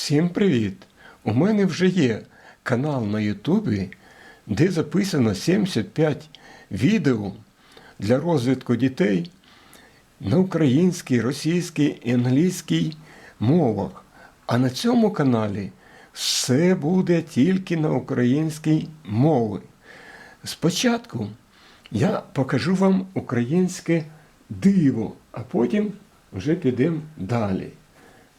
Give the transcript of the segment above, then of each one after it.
Всім привіт! У мене вже є канал на Ютубі, де записано 75 відео для розвитку дітей на українській, російській і англійській мовах. А на цьому каналі все буде тільки на українській мові. Спочатку я покажу вам українське диво, а потім вже підемо далі.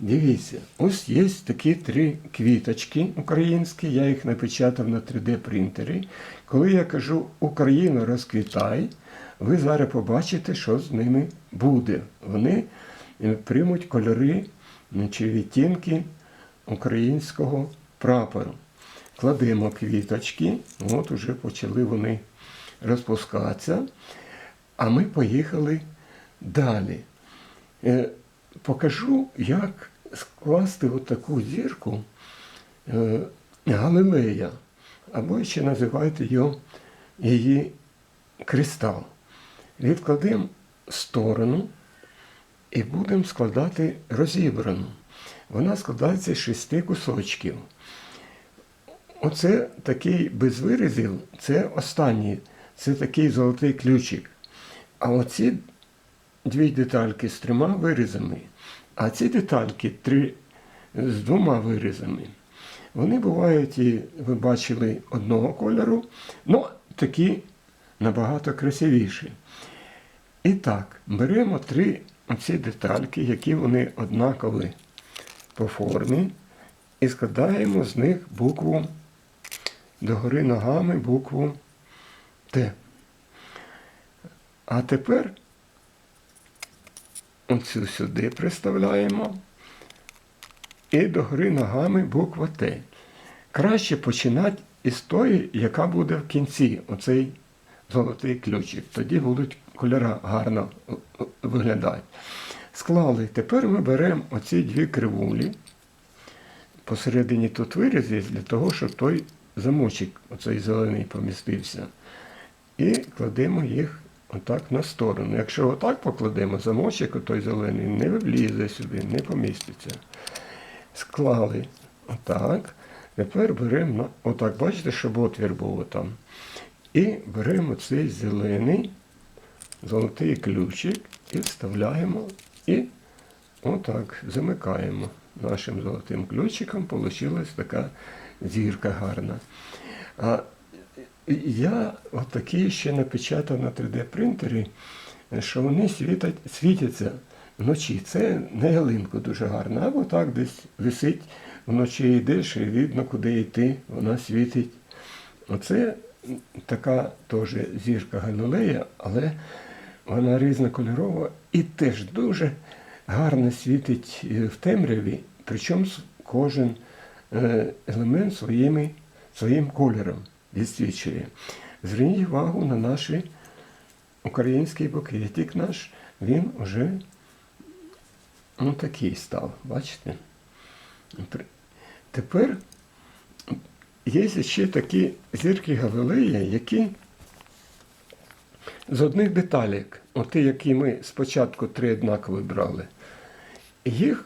Дивіться, ось є такі три квіточки українські, я їх напечатав на 3D-принтері. Коли я кажу Україна розквітай, ви зараз побачите, що з ними буде. Вони е, приймуть кольори е, чи відтінки українського прапору. Кладемо квіточки, от уже почали вони розпускатися. А ми поїхали далі. Покажу, як скласти отаку зірку е, Галилея, або ще називають його, її кристал. Відкладемо сторону і будемо складати розібрану. Вона складається з шести кусочків. Оце такий без вирізів, це останній, це такий золотий ключик. А оці дві детальки з трьома вирізами, а ці детальки три з двома вирізами. Вони бувають, і ви бачили одного кольору, ну такі набагато красивіші. І так, беремо три оці детальки, які вони однакові по формі, і складаємо з них букву догори ногами букву Т. А тепер оцю сюди приставляємо і догори ногами буква Т. Краще починати із тої, яка буде в кінці, оцей золотий ключик. Тоді будуть кольори гарно е, е, виглядати. Склали. Тепер ми беремо оці дві кривулі. Посередині тут виріз є для того, щоб той замочок, оцей зелений, помістився. І кладемо їх отак на сторону. Якщо отак покладемо, замочок той зелений не влізе сюди, не поміститься. Склали отак. Тепер беремо, отак, бачите, щоб отвір був там. І беремо цей зелений золотий ключик і вставляємо і отак замикаємо. Нашим золотим ключиком вийшла така зірка гарна. А я отакі ще напечатав на 3D-принтері, що вони світять, світяться вночі. Це на ялинку дуже гарно. Або так десь висить, вночі йдеш і видно, куди йти, вона світить. Оце така теж зірка Галілея, але вона різнокольорова і теж дуже гарно світить е, в темряві, причому кожен е, елемент своїми, своїм кольором відсвічує. Зверніть увагу на наш український букетик наш, він вже ну, такий став, бачите? Тепер є ще такі зірки Галилея, які з одних деталек, оті, які ми спочатку три однакові брали, їх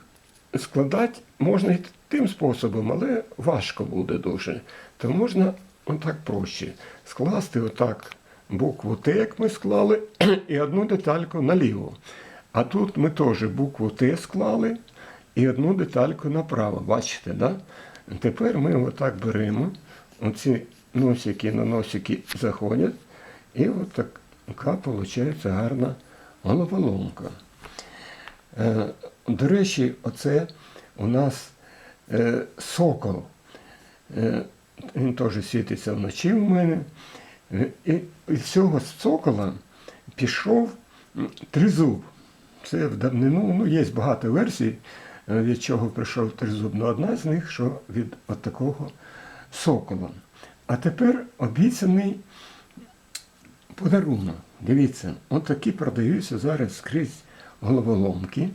складати можна і тим способом, але важко буде дуже. То можна отак проще. Скласти отак букву Т, як ми склали, і одну детальку наліво. А тут ми теж букву Т склали і одну детальку направо. Бачите, да? Тепер ми отак беремо, оці носики на носики заходять, і от така виходить гарна головоломка. Е, До речі, оце у нас е, сокол. Е, Він теж світиться вночі в мене. І з цього сокола пішов тризуб. Це в давнину, ну, є багато версій, е, від чого прийшов тризуб. але одна з них, що від от такого сокола. А тепер обіцяний подарунок. Дивіться, от такі продаються зараз скрізь головоломки.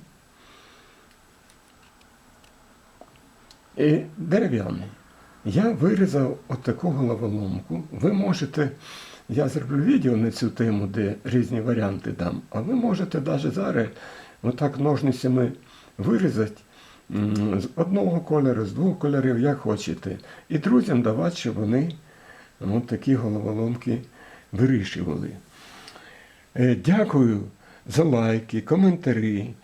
І дерев'яний. Я вирізав от головоломку. Ви можете, я зроблю відео на цю тему, де різні варіанти дам, а ви можете навіть зараз отак ножницями вирізати з одного кольору, з двох кольорів, як хочете. І друзям давати, щоб вони ну, такі головоломки вирішували. Е, Дякую за лайки, коментарі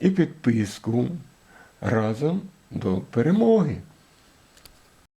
і підписку. Разом до перемоги!